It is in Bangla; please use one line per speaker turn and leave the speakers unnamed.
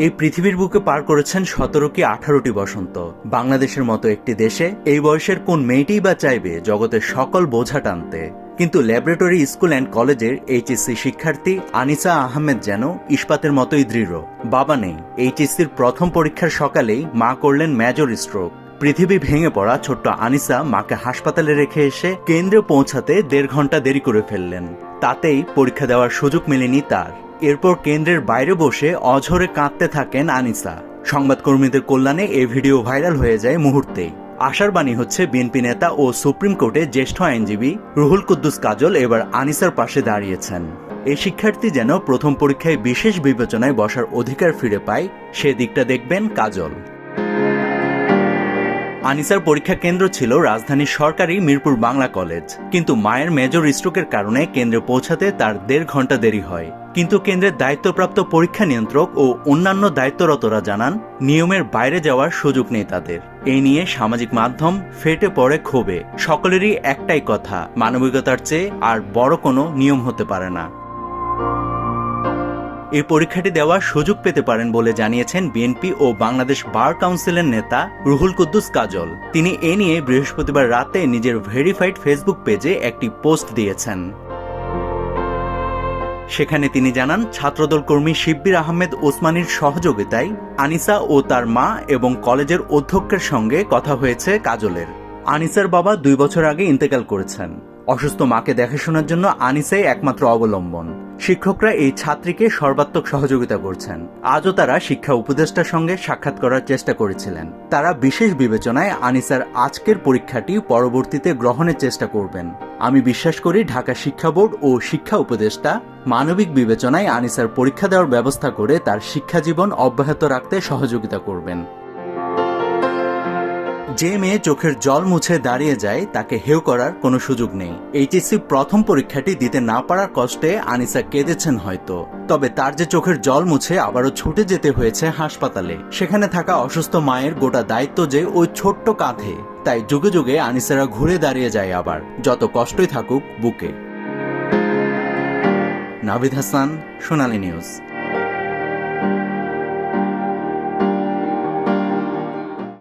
এই পৃথিবীর বুকে পার করেছেন সতেরো কি আঠারোটি বসন্ত। বাংলাদেশের মতো একটি দেশে এই বয়সের কোন মেয়েটিই বা চাইবে জগতের সকল বোঝা টানতে। কিন্তু ল্যাবরেটরি স্কুল অ্যান্ড কলেজের এইচএসসি শিক্ষার্থী আনিসা আহমেদ যেন ইস্পাতের মতোই দৃঢ়। বাবা নেই, এইচএসসির প্রথম পরীক্ষার সকালেই মা করলেন মেজর স্ট্রোক পৃথিবী ভেঙে পড়া ছোট্ট আনিসা মাকে হাসপাতালে রেখে এসে কেন্দ্রে পৌঁছাতে দেড় ঘণ্টা দেরি করে ফেললেন। তাতেই পরীক্ষা দেওয়ার সুযোগ মেলেনি তার। এরপর কেন্দ্রের বাইরে বসে অঝরে কাঁদতে থাকেন আনিসা। সংবাদকর্মীদের কল্যাণে এ ভিডিও ভাইরাল হয়ে যায় মুহূর্তে আশার বাণী হচ্ছে, বিএনপি নেতা ও সুপ্রিম কোর্টে জ্যেষ্ঠ আইনজীবী রুহুল কুদ্দুস কাজল এবার আনিসার পাশে দাঁড়িয়েছেন। এই শিক্ষার্থী যেন প্রথম পরীক্ষায় বিশেষ বিবেচনায় বসার অধিকার ফিরে পায়, সে দিকটা দেখবেন কাজল। আনিসার পরীক্ষা কেন্দ্র ছিল রাজধানীর সরকারি মিরপুর বাংলা কলেজ। কিন্তু মায়ের মেজর স্ট্রোকের কারণে কেন্দ্রে পৌঁছাতে তার দেড় ঘণ্টা দেরি হয়। কিন্তু কেন্দ্রের দায়িত্বপ্রাপ্ত পরীক্ষা নিয়ন্ত্রক ও অন্যান্য দায়িত্বরতরা জানান, নিয়মের বাইরে যাওয়ার সুযোগ নেই তাদের। এই নিয়ে সামাজিক মাধ্যম ফেটে পড়ে ক্ষোভে। সকলেরই একটাই কথা, মানবিকতার চেয়ে আর বড় কোনো নিয়ম হতে পারে না। এই পরীক্ষাটি দেওয়ার সুযোগ পেতে পারেন বলে জানিয়েছেন বিএনপি ও বাংলাদেশ বার কাউন্সিলের নেতা রুহুল কুদ্দুস কাজল। তিনি এ নিয়ে বৃহস্পতিবার রাতে নিজের ভেরিফাইড ফেসবুক পেজে একটি পোস্ট দিয়েছেন। সেখানে তিনি জানান, ছাত্রদল কর্মী শিব্বির আহমেদ ওসমানীর সহযোগিতায় আনিসা ও তার মা এবং কলেজের অধ্যক্ষের সঙ্গে কথা হয়েছে কাজলের। আনিসার বাবা দুই বছর আগে ইন্তেকাল করেছেন। অসুস্থ মাকে দেখাশোনার জন্য আনিসাই একমাত্র অবলম্বন। শিক্ষকরা এই ছাত্রীকে সর্বাত্মক সহযোগিতা করছেন। আজও তারা শিক্ষা উপদেষ্টার সঙ্গে সাক্ষাৎ করার চেষ্টা করেছিলেন। তারা বিশেষ বিবেচনায় আনিসার আজকের পরীক্ষাটি পরবর্তীতে গ্রহণের চেষ্টা করবেন। আমি বিশ্বাস করি ঢাকা শিক্ষা বোর্ড ও শিক্ষা উপদেষ্টা মানবিক বিবেচনায় আনিসার পরীক্ষা দেওয়ার ব্যবস্থা করে তার শিক্ষা জীবন অব্যাহত রাখতে সহযোগিতা করবেন। যে মেয়ে চোখের জল মুছে দাঁড়িয়ে যায়, তাকে হেউ করার কোনো সুযোগ নেই। এইচএসসি প্রথম পরীক্ষাটি দিতে না পারার কষ্টে আনিসা কেঁদেছেন হয়তো। তবে তার যে চোখের জল মুছে আবারও ছুটে যেতে হয়েছে হাসপাতালে। সেখানে থাকা অসুস্থ মায়ের গোটা দায়িত্ব যে ওই ছোট্ট কাঁধে। তাই যুগে যুগে আনিসারা ঘুরে দাঁড়িয়ে যায় আবার, যত কষ্টই থাকুক বুকে। নাভিদ হাসান, সোনালী নিউজ।